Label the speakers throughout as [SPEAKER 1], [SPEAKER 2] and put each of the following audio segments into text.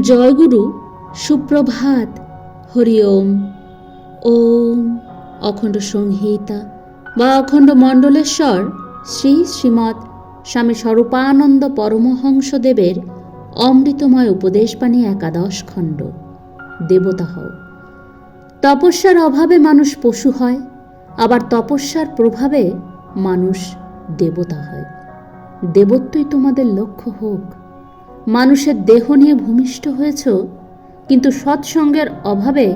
[SPEAKER 1] জয়গুরু সুপ্রভাত। হরি ওম। ওম। অখণ্ড সংহিতা বা অখণ্ড মণ্ডলেশ্বর শ্রী শ্রীমৎ স্বামী স্বরূপানন্দ পরমহংসদেবের অমৃতময় উপদেশবাণী একাদশ খণ্ড। দেবতা হও তপস্যার অভাবে মানুষ পশু হয়, আবার তপস্যার প্রভাবে মানুষ দেবতা হয়। দেবত্বই তোমাদের লক্ষ্য হোক। মানুষের দেহ নিয়ে ভূমিষ্ঠ হয়েছ, কিন্তু সৎসঙ্গের অভাবে,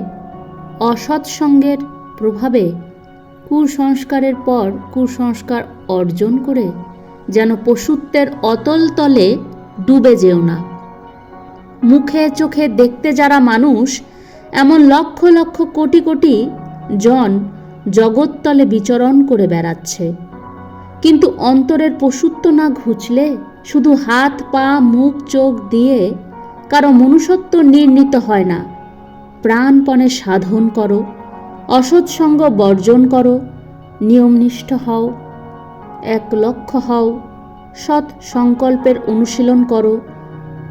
[SPEAKER 1] অসৎসঙ্গের প্রভাবে কুসংস্কারের পর কুসংস্কার অর্জন করে যেন পশুত্বের অতল তলে ডুবে যেও না। মুখে চোখে দেখতে যারা মানুষ, এমন লক্ষ লক্ষ কোটি কোটি জন জগৎতলে বিচরণ করে বেড়াচ্ছে। কিন্তু অন্তরের পশুত্ব না ঘুচলে শুধু হাত, পা, মুখ, চোখ দিয়ে কারও মনুষ্যত্ব নির্ণীত হয় না। প্রাণপণে সাধন করো অসৎসঙ্গ বর্জন করো, নিয়মনিষ্ঠ হও, এক লক্ষ্য হও, সৎ সংকল্পের অনুশীলন করো।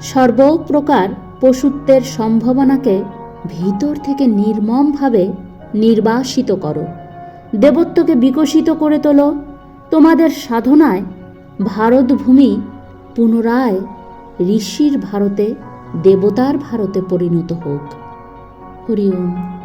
[SPEAKER 1] সর্বপ্রকার পশুত্বের সম্ভাবনাকে ভিতর থেকে নির্মমভাবে নির্বাসিত করো। দেবত্বকে বিকশিত করে তোলো। তোমাদের সাধনায় ভারতভূমি পুনরায় ঋষির ভারতে দেবতার ভারতে পরিণত হোক। হরি ওম।